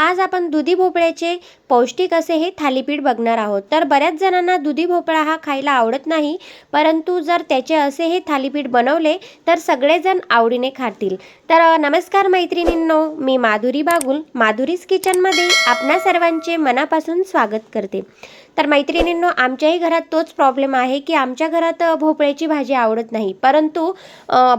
आज आपण दुधी भोपळ्याचे पौष्टिक असे हे थालीपीठ बघणार आहोत. तर बऱ्याच जणांना दुधी भोपळा हा खायला आवडत नाही परंतु जर त्याचे असे हे थालीपीठ बनवले तर सगळेजण आवडीने खातील. तर नमस्कार मैत्रिणींनो मी माधुरी बागुल माधुरीज किचनमध्ये आपणा सर्वांचे मनापासून स्वागत करते. तर मैत्रिणींनो आमच्याही घरात तोच प्रॉब्लेम आहे की आमच्या घरात भोपळ्याची भाजी आवडत नाही. परंतु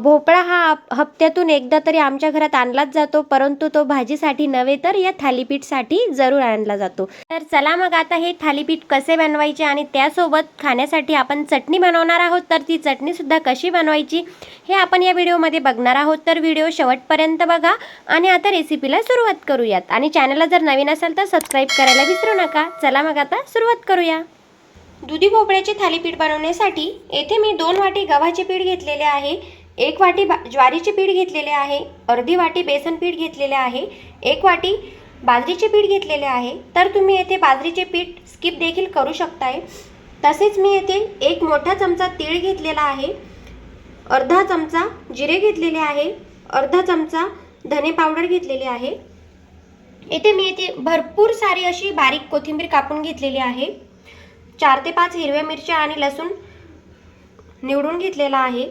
भोपळा हा हप्त्यातून एकदा तरी आमच्या घरात आणलाच जातो परंतु तो भाजीसाठी नव्हे तर या थालीपीठसाठी जरूर आणला जातो. तर चला मग आता हे थालीपीठ कसे बनवायचे आणि त्यासोबत खाण्यासाठी आपण चटणी बनवणार आहोत. तर ती चटणीसुद्धा कशी बनवायची हे आपण या व्हिडिओमध्ये बघणार आहोत. तर व्हिडिओ शेवटपर्यंत बघा आणि आता रेसिपीला सुरुवात करूयात. आणि चॅनलला जर नवीन असाल तर सबस्क्राईब करायला विसरू नका. चला मग आता सुरुवात करूया. दुधी भोपळ्याचे थालीपीठ बनवण्यासाठी येथे मी दोन वाटी गव्हाचे पीठ घेतलेले आहे एक वाटी बा ज्वारीचे पीठ घेतलेले आहे अर्धी वाटी बेसन पीठ घेतलेले आहे एक वाटी बाजरीचे पीठ घेतलेले आहे. तर तुम्ही येथे बाजरीचे पीठ स्किप देखील करू शकताय. तसेच मी येथे एक मोठा चमचा तीळ घेतलेला आहे अर्धा चमचा जिरे घेतलेले आहे अर्धा चमचा धने पावडर घेतलेली आहे येथे मी येथे भरपूर सारी अशी बारीक कोथिंबीर कापून घेतलेली आहे. चार ते पाच हिरव्या मिरच्या आणि लसूण निवडून घेतलेला आहे.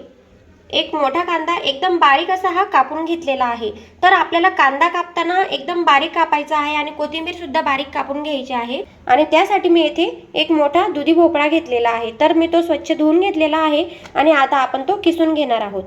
एक मोठा कांदा एकदम बारीक असा हा कापून घेतलेला आहे. तर आपल्याला कांदा कापताना एकदम बारीक कापायचा आहे आणि कोथिंबीर सुद्धा बारीक कापून घ्यायची आहे. आणि त्यासाठी मी येथे एक मोठा दुधी भोपळा घेतलेला आहे. तर मी तो स्वच्छ धुवून घेतलेला आहे आणि आता आपण तो किसून घेणार आहोत.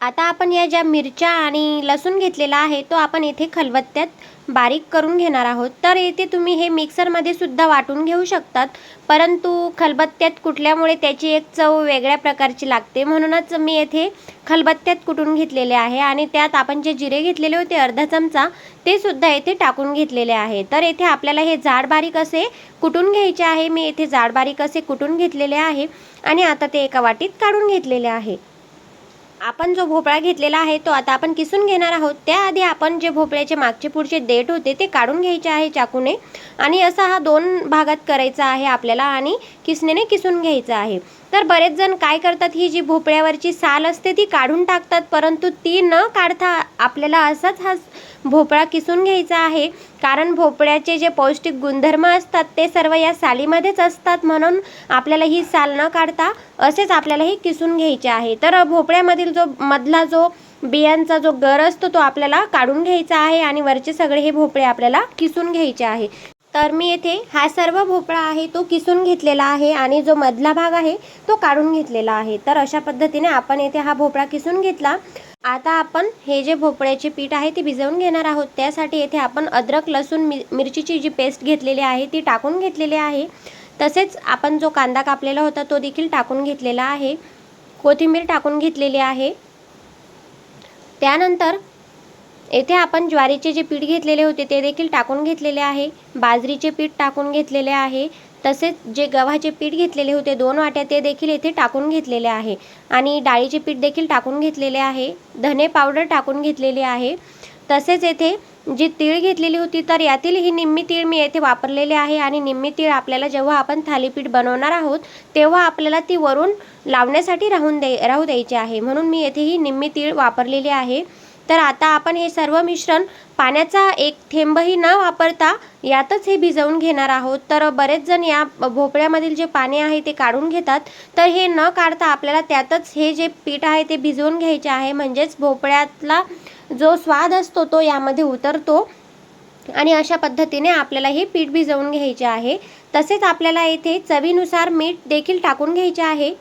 आता आपण या ज्या मिरच्या आणि लसूण घेतलेला आहे तो आपण येथे खलबत्त्यात बारीक करून घेणार आहोत. तर येथे तुम्ही हे मिक्सरमध्ये सुद्धा वाटून घेऊ शकतात परंतु खलबत्त्यात कुटल्यामुळे त्याची एक चव वेगळ्या प्रकारची लागते. म्हणूनच मी येथे खलबत्त्यात कुटून घेतलेले आहे आणि त्यात आपण जे जिरे घेतलेले होते अर्धा चमचा ते सुद्धा येथे टाकून घेतलेले आहे. तर येथे आपल्याला हे जाड बारीक असे कुटून घ्यायचे आहे. मी येथे जाड बारीक असे कुटून घेतलेले आहे आणि आता ते एका वाटीत काढून घेतलेले आहे. आपण जो भोपळा घेतलेला आहे तो आता आपण किसून घेणार आहोत. त्याआधी आपण जे भोपळ्याचे मागचे पुढचे देठ होते ते काढून घ्यायचे आहे चाकूने आणि असा हा दोन भागात करायचा आहे आपल्याला आणि किसनेने किसून घ्यायचं आहे. तर बरेच जण काय करतात ही जी भोपळ्यावरची साल असते ती काढून टाकतात परंतु ती न काढता आपल्याला असाच हा भोपळा किसून घ्यायचा आहे. कारण भोपळ्याचे जे पौष्टिक गुणधर्म असतात ते सर्व या सालीमध्येच असतात म्हणून आपल्याला ही साल न काढता असेच आपल्याला हे किसून घ्यायचे आहे. तर भोपळ्यामधील जो मधला जो बियांचा जो गर असतो तो आपल्याला काढून घ्यायचा आहे आणि वरचे सगळे हे भोपळे आपल्याला किसून घ्यायचे आहे. तर मी येथे हा सर्व भोपळा आहे तो किसून घेतलेला आहे आणि जो मधला भाग आहे तो काढून घेतलेला आहे. तर अशा पद्धतीने आपण येथे हा भोपळा किसून घेतला. आता आपण हे जे भोपळ्याचे पीठ आहे ते भिजवून घेणार आहोत. त्यासाठी येथे आपण अद्रक लसूण मि मिरचीची जी पेस्ट घेतलेली आहे ती टाकून घेतलेली आहे. तसेच आपण जो कांदा कापलेला होता तो देखील टाकून घेतलेला आहे. कोथिंबीर टाकून घेतलेली आहे. त्यानंतर येथे आपण ज्वारीचे जे पीठ घेतलेले होते ते देखील टाकून घेतलेले आहे. बाजरीचे पीठ टाकून घेतलेले आहे. तसेच जे गव्हाचे पीठ घेतलेले होते दोन वाट्या ते देखील येथे टाकून घेतलेले आहे. आणि डाळीचे पीठ देखील टाकून घेतलेले आहे. धने पावडर टाकून घेतलेली आहे. तसेच येथे जी तीळ घेतलेली होती तर यातील ही निम्मी तीळ मी येथे वापरलेली आहे. आणि निम्मी तीळ आपल्याला जेव्हा आपण थालीपीठ बनवणार आहोत तेव्हा आपल्याला ती वरून लावण्यासाठी राहून दे राहू द्यायची आहे. म्हणून मी येथे ही निम्मी तीळ वापरलेली आहे. तर आता आपण हे सर्व मिश्रण पाण्याचा एक थेंबही न वापरता यातच हे भिजवून घेणार आहोत. तर बरेच जण या भोपळ्यामधील जे पाणी आहे ते काढून घेतात. तर हे न काढता आपल्याला त्यातच हे जे पीठ आहे ते भिजवून घ्यायचे आहे. म्हणजेच भोपळ्यातला जो स्वाद असतो तो यामध्ये उतरतो आणि अशा पद्धतीने आपल्याला हे पीठ भिजवून घ्यायचे आहे. तसेच आपल्याला येथे चवीनुसार मीठ देखील टाकून घ्यायचे आहे.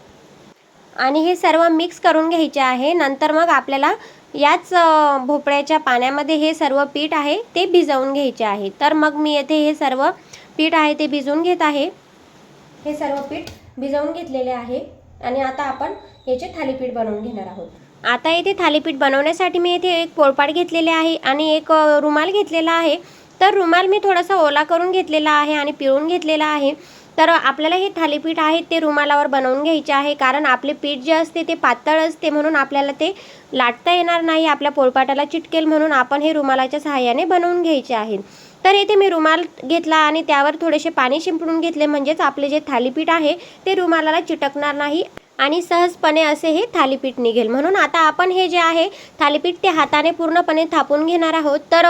आणि हे सर्व मिक्स करून घ्यायचे आहे. नंतर मग आपल्याला याच भोपळ्याच्या पाण्यामध्ये हे सर्व पीठ आहे ते भिजवून घ्यायचे आहे. तर मग मी येथे हे सर्व पीठ आहे ते भिजवून घेत आहे. हे सर्व पीठ भिजवून घेतलेले आहे आणि आता आपण याचे थालीपीठ बनवून घेणार आहोत. आता येथे थालीपीठ बनवण्यासाठी मी येथे एक पोळपाट घेतलेले आहे आणि एक रुमाल घेतलेला आहे. तर रुमाल मी थोडासा ओला करून घेतलेला आहे आणि पिळून घेतलेला आहे. तर आपल्याला हे थालीपीठ आहे ते रुमालावर बनवून घ्यायचे आहे. कारण आपले पीठ जे असते ते पातळ असते म्हणून आपल्याला ते लाटता येणार नाही. आपल्या पोळपाटाला चिटकेल म्हणून आपण हे रुमालाच्या सहाय्याने बनवून घ्यायचे आहे. तर येथे मी रुमाल घेतला आणि त्यावर थोडेसे पाणी शिंपडून घेतले. म्हणजेच आपले जे थालीपीठ आहे ते रुमालाला चिटकणार नाही. आणि सहजपणे असे हे थालीपीठ निघेल. म्हणून आता आपण हे जे आहे थालीपीठ ते हाताने पूर्णपणे थापून घेणार आहोत. तर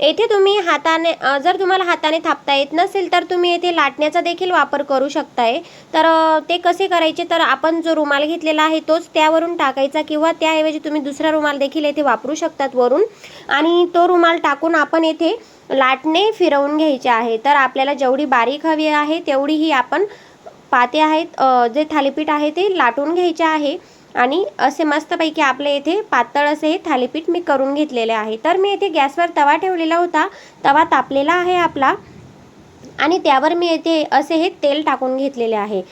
येथे तुम्ही हाताने जर तुम्हाला हाताने थापता येत नसेल तर तुम्ही येथे लाटण्याचा देखील वापर करू शकताय. तर ते कसे करायचे? तर आपण जो रुमाल घेतलेला आहे तोच त्यावरून टाकायचा किंवा त्याऐवजी तुम्ही दुसरा रुमाल देखील येथे वापरू शकतात वरून. आणि तो रुमाल टाकून आपण येथे लाटणे फिरवून घ्यायचे आहे. तर आपल्याला जेवढी बारीक हवी आहे तेवढी ही आपण पाते आहेत जे थालीपीठ आहे ते लाटून घ्यायचे आहे आणि असे मस्तपैकी आपले येथे पातळ असे हे थालीपीठ मी करून घेतलेले आहे. तर मी येथे गॅसवर तवा ठेवलेला होता. तवा तापलेला आहे आपला आणि त्यावर मी येथे असे हे तेल टाकून घेतलेले आहे.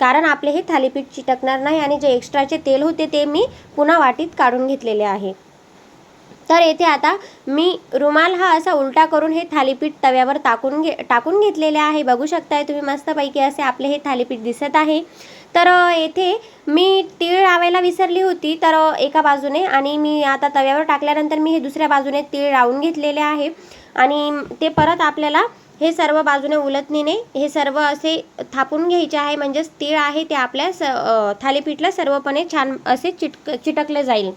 कारण आपले हे थालीपीठ चिटकणार नाही आणि जे एक्स्ट्राचे तेल होते ते मी पुन्हा वाटीत काढून घेतलेले आहे. तर येथे आता मी रुमाल हा असा उलटा करून हे थालीपीठ तव्यावर टाकून घे टाकून घेतलेले आहे. बघू शकताय तुम्ही मस्तपैकी असे आपले हे थालीपीठ दिसत आहे. तर येथे मी तीळ लावायला विसरली होती तर एका बाजूने आणि मी आता तव्यावर टाकल्यानंतर मी हे दुसऱ्या बाजूने तीळ लावून घेतलेले आहे. आणि ते परत आपल्याला हे सर्व बाजूने उलटणीने हे सर्व असे थापून घ्यायचे आहे. म्हणजेच तीळ आहे ते आपल्या स थालीपीठला सर्वपणे छान असे चिटक चिटकले जाईल.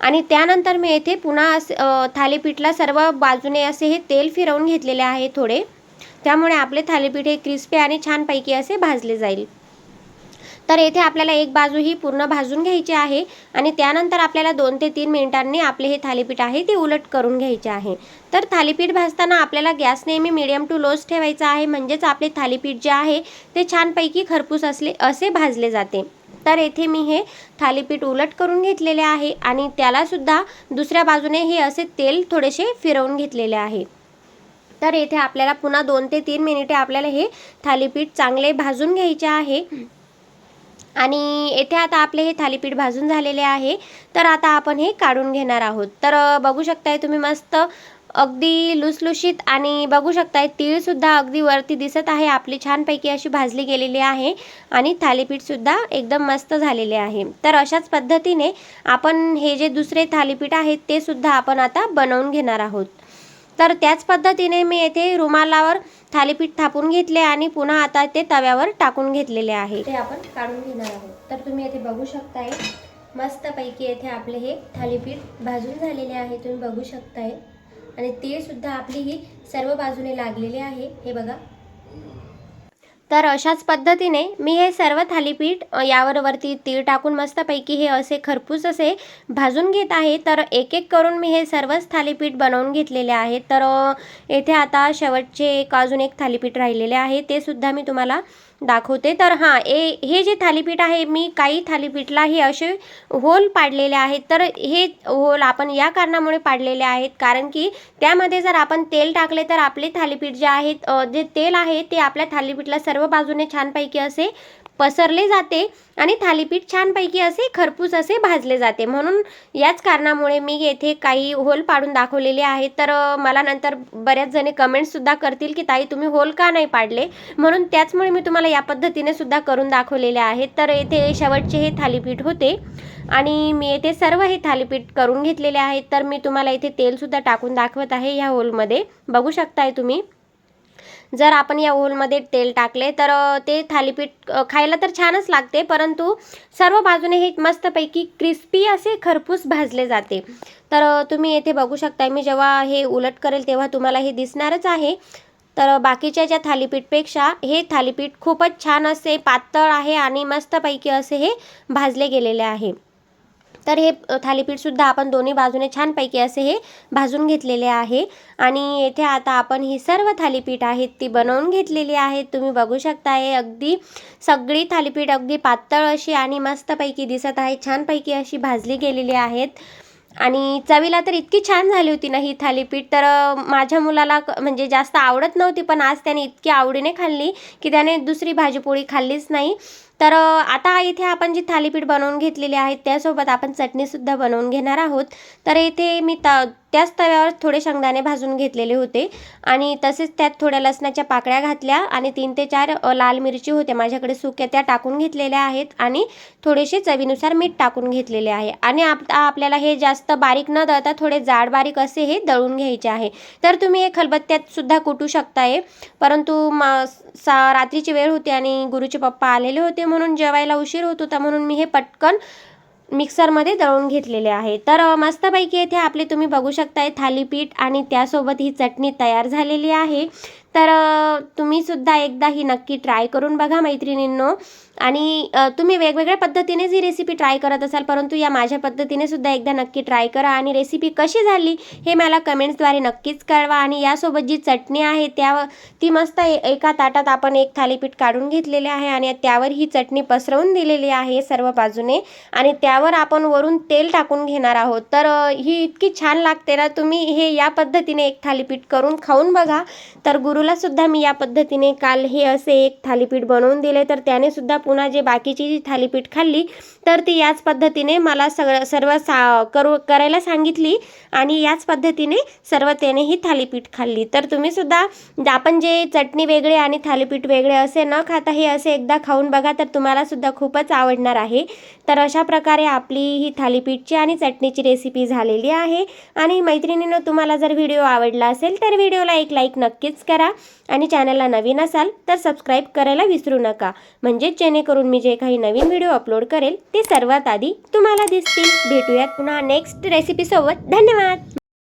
आणि त्यानंतर मी येथे पुन्हा असं थालीपीठला सर्व बाजूने असे हे तेल फिरवून घेतलेले आहे थोडे. त्यामुळे आपले थालीपीठ हे क्रिस्पी आणि छानपैकी असे भाजले जाईल. तर येथे आपल्याला एक बाजू ही पूर्ण भाजून घ्यायची आहे आणि त्यानंतर आपल्याला दोन ते तीन मिनिटांनी आपले हे थालीपीठ आहे ते उलट करून घ्यायचे आहे. तर थालीपीठ भाजताना आपल्याला गॅस नेहमी मिडियम टू लोस ठेवायचा आहे. म्हणजेच आपले थालीपीठ जे आहे ते छानपैकी खरपूस असले असे भाजले जाते. तर येथे मी हे थालीपीठ उलट करून घेतलेले आहे आणि त्यालासुद्धा दुसऱ्या बाजूने हे असे तेल थोडेसे फिरवून घेतलेले आहे. तर येथे आपल्याला पुन्हा दोन ते तीन मिनिटे आपल्याला हे थालीपीठ चांगले भाजून घ्यायचे आहे. आणि येथे आता आपले हे थालीपीठ भाजून झालेले आहे. तर आता आपण हे काढून घेणार आहोत. तर बघू शकताय तुम्ही मस्त अगदी लुसलुशीत आणि बघू शकताय तीळसुद्धा अगदी वरती दिसत आहे. आपली छानपैकी अशी भाजली गेलेली आहे आणि थालीपीठसुद्धा एकदम मस्त झालेले आहे. तर अशाच पद्धतीने आपण हे जे दुसरे थालीपीठ आहेत ते सुद्धा आपण आता बनवून घेणार आहोत. तर त्याच पद्धतीने मी येथे रुमालावर थालीपीठ थापून घेतले आणि पुन्हा आता ते तव्यावर टाकून घेतलेले आहे. ते आपण काढून घेणार आहोत. तर तुम्ही येथे बघू शकताय मस्तपैकी येथे आपले हे थालीपीठ भाजून झालेले आहे. तुम्ही बघू शकताय. आणि तीळसुद्धा आपली ही सर्व बाजूने लागलेली आहे. हे बघा. तर अशाच पद्धतीने मी हे सर्व थालीपीठ यावर वरती तीळ टाकून मस्तपैकी हे असे खरपूस असे भाजून घेत आहे. तर एक एक करून मी हे सर्वच थालीपीठ बनवून घेतलेले आहे. तर येथे आता शेवटचे एक अजून एक थालीपीठ राहिलेले आहे. ते सुद्धा मी तुम्हाला दाखवते. तर हां ए हे जे थालीपीठ आहे मी काही थालीपीठला हे असे होल पाडलेले आहेत. तर हे होल आपण या कारणामुळे पाडलेले आहेत. कारण की त्यामध्ये जर आपण तेल टाकले तर आपले थालीपीठ जे आहेत जे तेल आहे ते आपल्या थालीपीठला सर्व बाजूने छानपैकी असे पसरले जाते आणि थालीपीठ छानपैकी असे खरपूस असे भाजले जाते. म्हणून याच कारणामुळे मी येथे काही होल पाडून दाखवलेले आहेत. तर मला नंतर बऱ्याच जणी कमेंटसुद्धा करतील की ताई तुम्ही होल का नाही पाडले? म्हणून त्याचमुळे मी तुम्हाला या पद्धतीने सुद्धा करून दाखवलेले आहेत. तर येथे शेवटचे हे थालीपीठ होते आणि मी येथे सर्व हे थालीपीठ करून घेतलेले आहेत. तर मी तुम्हाला इथे तेलसुद्धा टाकून दाखवत आहे ह्या होलमध्ये. बघू शकताय तुम्ही. जर आपण या होलमध्ये तेल टाकले तर ते थालीपीठ खायला तर छानच लागते परंतु सर्व बाजूने हे मस्तपैकी क्रिस्पी असे खरपूस भाजले जाते. तर तुम्ही येथे बघू शकता मी जेव्हा हे उलट करेल तेव्हा तुम्हाला हे दिसणारच आहे. तर बाकीच्या ज्या थालीपीठपेक्षा हे थालीपीठ खूपच छान असे पातळ आहे आणि मस्तपैकी असे हे भाजले गेलेले आहे. तर हे थालीपीठसुद्धा आपण दोन्ही बाजूने छानपैकी असे हे भाजून घेतलेले आहे. आणि येथे आता आपण ही सर्व थालीपीठ आहेत ती बनवून घेतलेली आहेत. तुम्ही बघू शकता हे अगदी सगळी थालीपीठ अगदी पातळ अशी आणि मस्तपैकी दिसत आहे. छानपैकी अशी भाजली गेलेली आहेत. आणि चवीला तर इतकी छान झाली होती ना ही थालीपीठ. तर माझ्या मुलाला म्हणजे जास्त आवडत नव्हती पण आज त्याने इतकी आवडीने खाल्ली की त्याने दुसरी भाजीपोळी खाल्लीच नाही. तर आता इथे आपण जी थालीपीठ बनवून घेतलेली आहेत त्यासोबत आपण चटणीसुद्धा बनवून घेणार आहोत. तर इथे मी त त्याच तव्यावर थोडे शेंगदाणे भाजून घेतलेले होते. आणि तसेच त्यात थोड्या लसणाच्या पाकळ्या घातल्या आणि तीन ते चार लाल मिरची होत्या माझ्याकडे सुक्या त्या टाकून घेतलेल्या आहेत. आणि थोडेसे चवीनुसार मीठ टाकून घेतलेले आहे. आणि आता आपल्याला हे जास्त बारीक न दळता थोडे जाड बारीक असे हे दळून घ्यायचे आहे. तर तुम्ही हे खलबत्त्यात सुद्धा कुटू शकताय. परंतु मा सा रात्रीची वेळ होती आणि गुरुचे पप्पा आलेले होते म्हणून जेवायला उशीर होत होता म्हणून मी हे पटकन मिक्सरमध्ये दळून घेतलेले आहे. तर मस्तपैकी येथे आपले तुम्ही बघू शकताय थालीपीठ आणि त्यासोबत ही चटणी तयार झालेली आहे. तर तुम्हीसुद्धा तुम्ही सुद्धा एकदा ही नक्की ट्राय करून बघा मैत्रिणींनो. आणि तुम्ही वेगवेगळ्या पद्धतीनेच ही रेसिपी ट्राय करत असाल परंतु या माझ्या पद्धतीने सुद्धा एकदा नक्की ट्राय करा आणि रेसिपी कशी झाली हे मला कमेंट्सद्वारे नक्कीच कळवा आणि यासोबत जी चटणी आहे त्या ती मस्त ए- एका ताटात आपण एक थालीपीठ काढून घेतलेले आहे आणि त्यावर ही चटणी पसरवून दिलेली आहे सर्व बाजूने आणि त्यावर आपण वरून तेल टाकून घेणार आहोत. तर ही इतकी छान लागते ना तुम्ही हे या पद्धतीने एक थालीपीठ करून खाऊन बघा. तर गुरुला सुद्धा मी या पद्धतीने काल हे असे एक थालीपीठ बनवून दिले तर त्याने सुद्धा पुन्हा जे बाकीची जी थालीपीठ खाल्ली तर ती याच पद्धतीने मला सगळं सर्व सा करू करायला सांगितली आणि याच पद्धतीने सर्व त्याने ही थालीपीठ खाल्ली. तर तुम्ही सुद्धा आपण जे चटणी वेगळे आणि थालीपीठ वेगळे असे न खाता हे असे एकदा खाऊन बघा तर तुम्हालासुद्धा खूपच आवडणार आहे. तर अशा प्रकारे आपली ही थालीपीठची आणि चटणीची रेसिपी झालेली आहे. आणि मैत्रिणीनं तुम्हाला जर व्हिडिओ आवडला असेल तर व्हिडिओला एक लाईक नक्कीच करा. आणि चॅनलला नवीन असाल तर सबस्क्राईब करायला विसरू नका. म्हणजे म्हणजेच जेणेकरून मी जे काही नवीन व्हिडिओ अपलोड करेल ते सर्वात आधी तुम्हाला दिसतील. भेटूयात पुन्हा नेक्स्ट रेसिपीसोबत धन्यवाद!